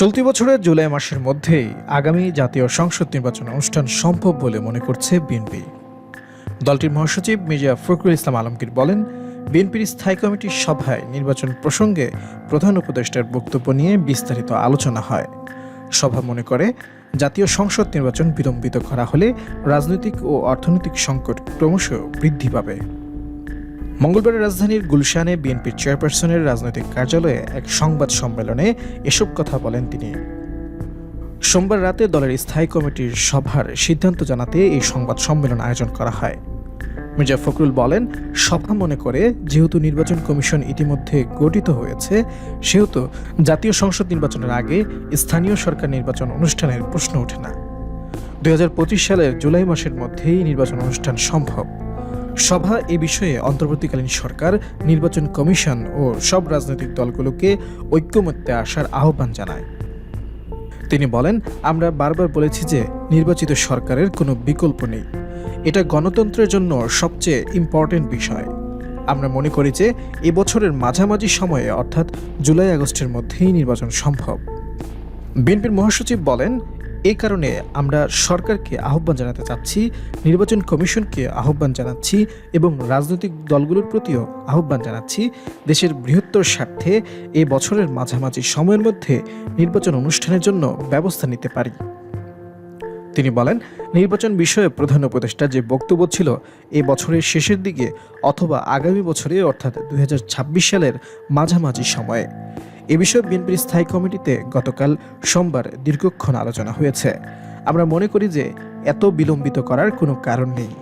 চলতি বছরের জুলাই মাসের মধ্যেই আগামী জাতীয় সংসদ নির্বাচন অনুষ্ঠান সম্ভব বলে মনে করছে বিএনপি। দলটির মহাসচিব মির্জা ফখরুল ইসলাম আলমগীর বলেন, বিএনপির স্থায়ী কমিটির সভায় নির্বাচন প্রসঙ্গে প্রধান উপদেষ্টার বক্তব্য নিয়ে বিস্তারিত আলোচনা হয়। সভা মনে করে, জাতীয় সংসদ নির্বাচন বিলম্বিত করা হলে রাজনৈতিক ও অর্থনৈতিক সংকট ক্রমশ বৃদ্ধি পাবে। মঙ্গলবার রাজধানীর গুলশানে বিএনপির চেয়ারপারসনের রাজনৈতিক কার্যালয়ে এক সংবাদ সম্মেলনে এসব কথা বলেন তিনি। সোমবার রাতে দলের স্থায়ী কমিটির সভার সিদ্ধান্ত জানাতে এই সংবাদ সম্মেলন আয়োজন করা হয়। মির্জা ফখরুল বলেন, সভা মনে করে যেহেতু নির্বাচন কমিশন ইতিমধ্যে গঠিত হয়েছে, সেহেতু জাতীয় সংসদ নির্বাচনের আগে স্থানীয় সরকার নির্বাচন অনুষ্ঠানের প্রশ্ন ওঠে না। দু হাজার পঁচিশ সালের জুলাই মাসের মধ্যেই নির্বাচন অনুষ্ঠান সম্ভব। সভা এ বিষয়ে অন্তর্বর্তীকালীন সরকার, নির্বাচন কমিশন ও সব রাজনৈতিক দলগুলোকে ঐক্যমত্যে আসার আহ্বান জানায়। তিনি বলেন, আমরা বারবার বলেছি যে নির্বাচিত সরকারের কোনো বিকল্প নেই। এটা গণতন্ত্রের জন্য সবচেয়ে ইম্পর্টেন্ট বিষয়। আমরা মনে করি যে এবছরের মাঝামাঝি সময়ে, অর্থাৎ জুলাই আগস্টের মধ্যেই নির্বাচন সম্ভব। বিএনপির মহাসচিব বলেন এই কারণে আমরা সরকারকে আহ্বান জানাতে চাচ্ছি, নির্বাচন কমিশনকে আহ্বান জানাচ্ছি এবং রাজনৈতিক দলগুলোর প্রতিও আহ্বান জানাচ্ছি দেশের বৃহত্তর স্বার্থে এ বছরের মাঝামাঝি সময়ের মধ্যে নির্বাচন অনুষ্ঠানের জন্য ব্যবস্থা নিতে পারি। তিনি বলেন, নির্বাচন বিষয়ে প্রধান উপদেষ্টা যে বক্তব্য ছিল এ বছরের শেষের দিকে অথবা আগামী বছরে, অর্থাৎ দুই হাজার ছাব্বিশ সালের মাঝামাঝি সময়ে। এ বিষয়ে বিএনপির স্থায়ী কমিটিতে গতকাল সোমবার দীর্ঘক্ষণ আলোচনা হয়েছে। আমরা মনে করি যে এত বিলম্বিত করার কোনো কারণ নেই।